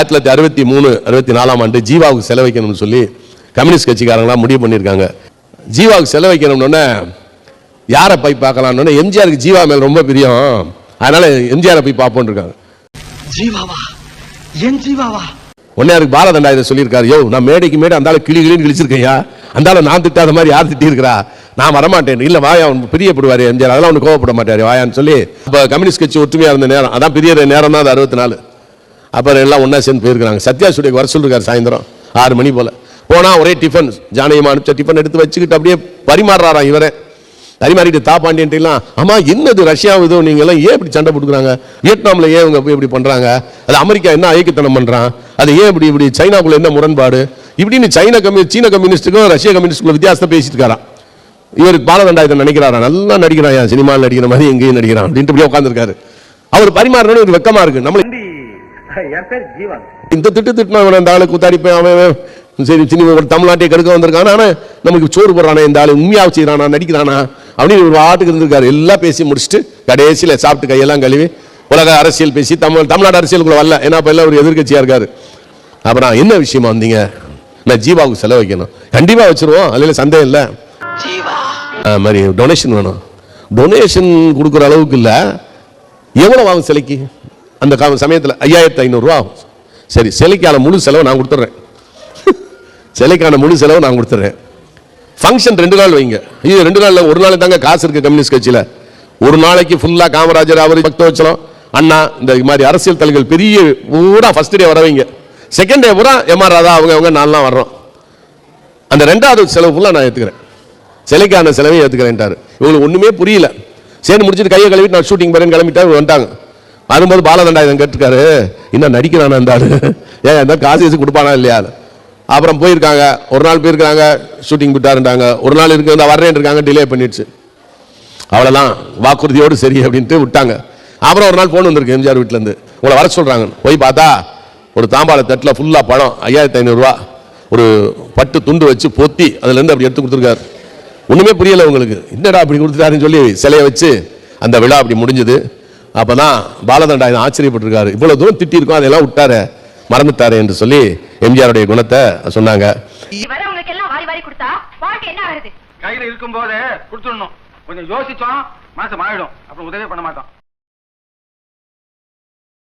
ஆயிரத்தி தொள்ளாயிரத்தி அறுபத்தி மூணு அறுபத்தி நாலாம் ஆண்டு ஜீவாவுக்கு செலவைக்கணும்னு சொல்லி கம்யூனிஸ்ட் கட்சிக்காரங்களாம் முடிவு பண்ணியிருக்காங்க. ஜீவாவுக்கு செலவைக்கணும்னு யாரை போய் பார்க்கலாம்னு எம்ஜிஆருக்கு ஜீவா மேல் ரொம்ப பிரியம். அதனால எம்ஜிஆரை போய் பார்ப்போம்னு இருக்காங்க ஜீவாவா? என் ஜீவாவா? ஒன்னையாருக்கு பாலதண்டா இதை சொல்லியிருக்காரு. யோ நான் மேடைக்கு மேடை அந்த ஆளு கிளி கிளின்னு கிழிச்சிருக்கையா அந்த ஆளு நான் திட்டாத மாதிரி யார் திட்டியிருக்கிறா? நான் வரமாட்டேன். இல்ல வாயா அவன் பிரியப்படுவாரு எம்ஜிஆர். அதெல்லாம் அவனு கோவப்பட மாட்டாரு வாயான்னு சொல்லி. அப்ப கம்யூனிஸ்ட் கட்சி ஒற்றுமையா இருந்த நேரம் அதான் பெரிய நேரம் தான் அது அறுபத்தி நாலு. அப்புறம் எல்லாம் ஒன்றா சேர்ந்து போயிருக்காங்க சத்யா ஸ்டுடியோக்கு வர சொல்லிருக்காரு சாயந்தரம் ஆறு மணி போல. போனா ஒரே டிஃபன் ஜானகியமா அனுப்பிச்ச டிஃபன் எடுத்து வச்சுக்கிட்டு அப்படியே பரிமாறுறாராம் இவரே. பரிமாறிட்டு தா பாண்டியன்ட்டுலாம் ஆமாம் என்னது ரஷ்யா இதோ நீங்களாம் ஏன் இப்படி சண்டை போட்டுக்கிறாங்க? வியட்நாம்ல ஏன் இவங்க போய் இப்படி பண்றாங்க? அது அமெரிக்கா என்ன ஐக்கியத்தனம் பண்றான்? அது ஏன் இப்படி இப்படி சைனாக்குள்ள என்ன முரண்பாடு? இப்படின்னு சைனா கம்யூ சீன கம்யூனிஸ்டுக்கும் ரஷ்ய கம்யூனிஸ்ட்டுக்கும் வித்தியாசத்தை பேசிட்டு இருக்காராம் இவருக்கு பாலதண்டாயத்தை நினைக்கிறாரா நல்லா நடிக்கிறான் சினிமாவில் நடிக்கிற மாதிரி எங்கேயும் நடிக்கிறான் அப்படின்ட்டு இப்படி உட்காந்துருக்காரு அவர் பரிமாறணும்னு ஒரு வெக்கமா இருக்கு. நம்மளுக்கு இந்த திட்டு திட்டினா அவன் அந்த ஆளு குத்தாடிப்பேன் அவன் அவன். சரி சினிமா ஒரு தமிழ்நாட்டை கெடுக்க வந்திருக்கான். ஆனா நமக்கு சோறு போடுறானே இந்த ஆளு உண்மையா செய்யறானா நடிக்கிறானா? அப்படின்னு ஒரு ஆட்டுக்கு இருந்திருக்காரு. எல்லாம் பேசி முடிச்சுட்டு கடைசியில சாப்பிட்டு கையெல்லாம் கழுவி உலக அரசியல் பேசி தமிழ் தமிழ்நாடு அரசியலுக்குள்ள வரல. ஏன்னா அப்ப எல்லாம் ஒரு எதிர்க்கட்சியா இருக்காரு. அப்புறம் என்ன விஷயமா வந்தீங்க? நான் ஜீவாவுக்கு செலவு வைக்கணும். கண்டிப்பா வச்சிருவோம். அதுல சந்தேகம் இல்லை. மாதிரி டொனேஷன் வேணும். டொனேஷன் கொடுக்குற அளவுக்கு இல்லை. எவ்வளவு ஆகும் சிலைக்கு? அந்த கா- சமயத்தில் ஐயாயிரத்தி ஐநூறுரூவா ஆகும். சரி சிலைக்கான முழு செலவு நான் கொடுத்துட்றேன் சிலைக்கான முழு செலவு நான் கொடுத்துட்றேன் ஃபங்க்ஷன் ரெண்டு நாள் வைங்க. ஐயோ ரெண்டு நாளில் ஒரு நாள் தாங்க காசு இருக்குது கம்யூனிஸ்ட் கட்சியில். ஒரு நாளைக்கு ஃபுல்லாக காமராஜர் அவர் பக்தவச்சலம் அண்ணா இந்த மாதிரி அரசியல் தலைகள் பெரிய பூரா ஃபர்ஸ்ட் டே வரவைங்க செகண்ட் டே பூரா எம்ஆர் ராதா அவங்க அவங்க நான்லாம் வர்றோம். அந்த ரெண்டாவது செலவு ஃபுல்லாக நான் ஏற்றுக்கிறேன் சிலைக்கான செலவையும் ஏற்றுக்கிறேன்ட்டார் இவங்களுக்கு ஒன்றுமே புரியல. சரி முடிச்சுட்டு கையை கழுவிட்டு நான் ஷூட்டிங் போறேன்னு கிளம்பிட்டாரு வந்துட்டாங்க. வரும்போது பாலதண்டாயுதம் கேட்டிருக்காரு. என்ன நடிக்கிறானா இருந்தாரு ஏன் இந்த காசு வச்சு கொடுப்பானா இல்லையா? அப்புறம் போயிருக்காங்க. ஒரு நாள் போயிருக்காங்க ஷூட்டிங் விட்டாருண்டாங்க ஒரு நாள் இருக்கு வர்றேன் இருக்காங்க டிலே பண்ணிடுச்சு. அவ்வளோதான் வாக்குறுதியோடு சரி அப்படின்ட்டு விட்டாங்க. அப்புறம் ஒரு நாள் ஃபோன் வந்திருக்கு எம்ஜிஆர் வீட்டிலேருந்து உங்களை வர சொல்கிறாங்க போய் பார்த்தா ஒரு தாம்பாள தட்டில் ஃபுல்லாக பழம் ஐயாயிரத்தி ஐநூறுரூவா ஒரு பட்டு துண்டு வச்சு பொத்தி அதுலேருந்து அப்படி எடுத்து கொடுத்துருக்காரு. ஒன்றுமே புரியலை உங்களுக்கு. என்னடா அப்படி கொடுத்துட்டாருன்னு சொல்லி சிலையை வச்சு அந்த விழா அப்படி முடிஞ்சது. அப்போ தான் பாலதண்டாயுதம் ஆச்சரியப்பட்டிருக்காரு. இவ்வளோ தூரம் திட்டியிருக்கோம் அதெல்லாம் விட்டாரு மறந்துட்டாரு என்று சொல்லி எம்ஜிஆருடைய குணத்தை சொன்னாங்க. வரவங்களுக்கு எல்லாம் வாரி வாரி கொடுத்தா வாழ்க்கை என்ன ஆகுது கையில இருக்கும் போதே கொடுத்துடணும். கொஞ்சம் யோசிச்சோம் மனசு மாறிடும். அப்புறம் உதவி பண்ண மாட்டோம்.